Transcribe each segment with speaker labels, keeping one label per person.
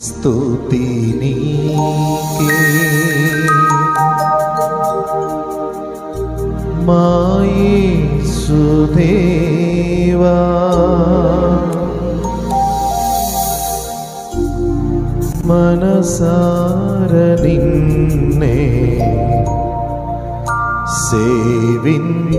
Speaker 1: స్తుతి నీకే మాయేసుదేవా. మనసార నిన్నే సేవింతును.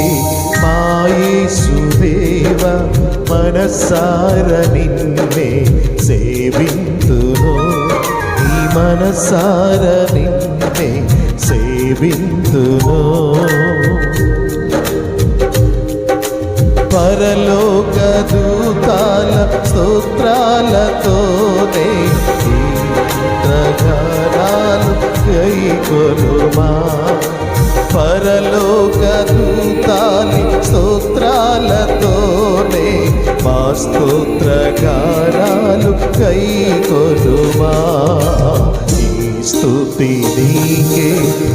Speaker 1: నీకే మాయేసుదేవ మనసార నిన్నే సేవింతును. ఈ మనసార నిన్నే సేవింతును. పరలోక దూతాల స్తోత్రాలతోనే ఇంద్రగణాలు గైకొనుమా. పరలోక మా కై కైకొనుమా ఈ స్తుతి నీకే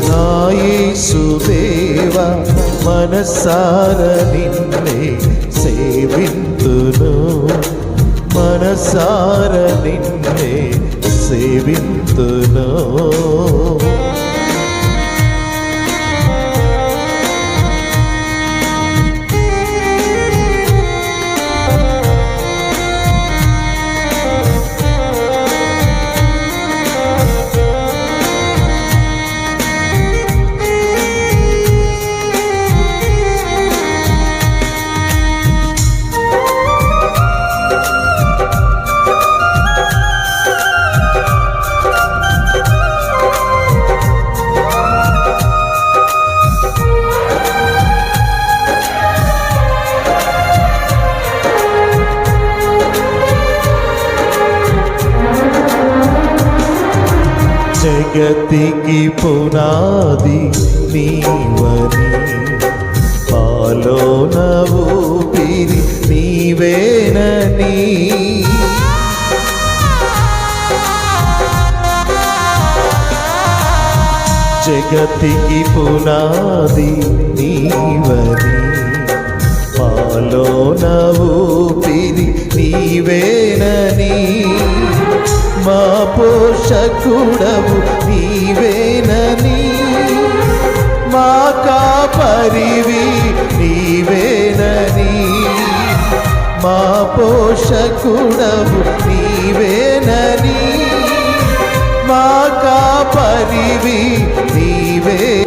Speaker 1: నాయసుదేవ మనసార నిన్నే సేవింతును. మనసార నిన్నే సేవింతును. జగతికి పునాది నీవని. పాలోన ఊపిరి నీవేనని. జగతికి పునాది నీవని. పాలోన ఊపిరి నీవేనని. మా పోషకుడవు నీవేనని. మా కాపరివి నీవేనని. మా పోషకుడవు నీవేనని. మా కాపరివి నీవే.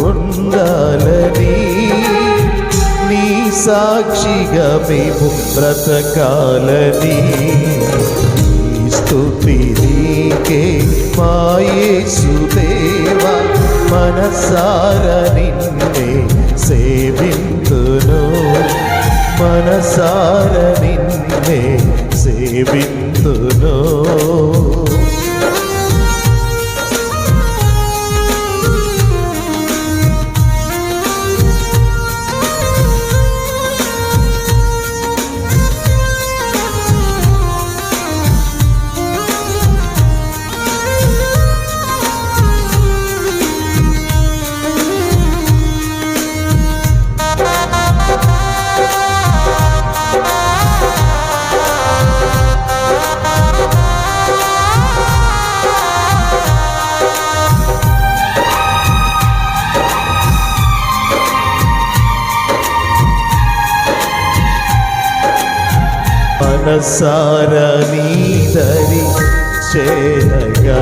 Speaker 1: ఉండాలి. సాక్షిగా మేము బ్రతకాలని ఈ స్తుతి నీకే మాయేసుదేవ మనసార నిన్నే సేవింతును. మనసార నిన్నే సేవింతును. మనసార నీదరి చేరగా.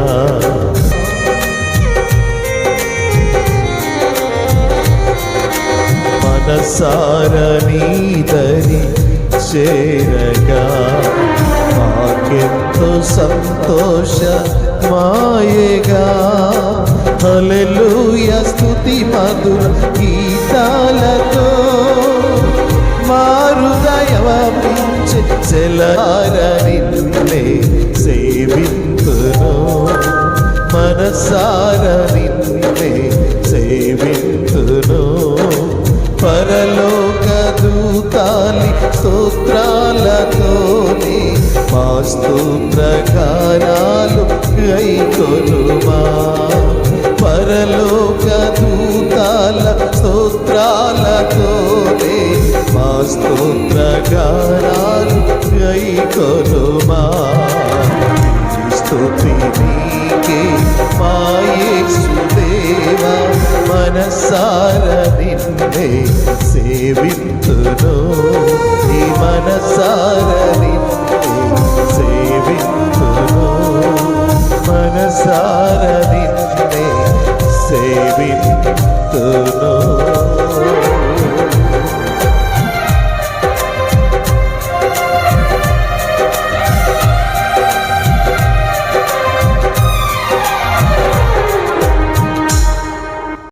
Speaker 1: మనసార నీదరి చేరగా. మాకెంతో సంతోష మాయగా. హలెలుయ స్థుతి మధుర గీతాలతో. మారుదయవపించే చెలార నిన్నే సేవింతును మనసార నిన్నే సేవింతును పరలోక దూతాలి స్తోత్రాలతోని మా స్తోత్రగానాలు గైకొనుమా పరలోక స్తోత్రాల స్తోత్రాలతోనే మా స్తోత్రగారాలు గై కొనుమా స్తుతి నీకే మాయేసుదేవా మనసార నిన్నే సేవింతును. ఈ మనసార నిన్నే సేవింతును. మనసార నిన్నే సేవింతు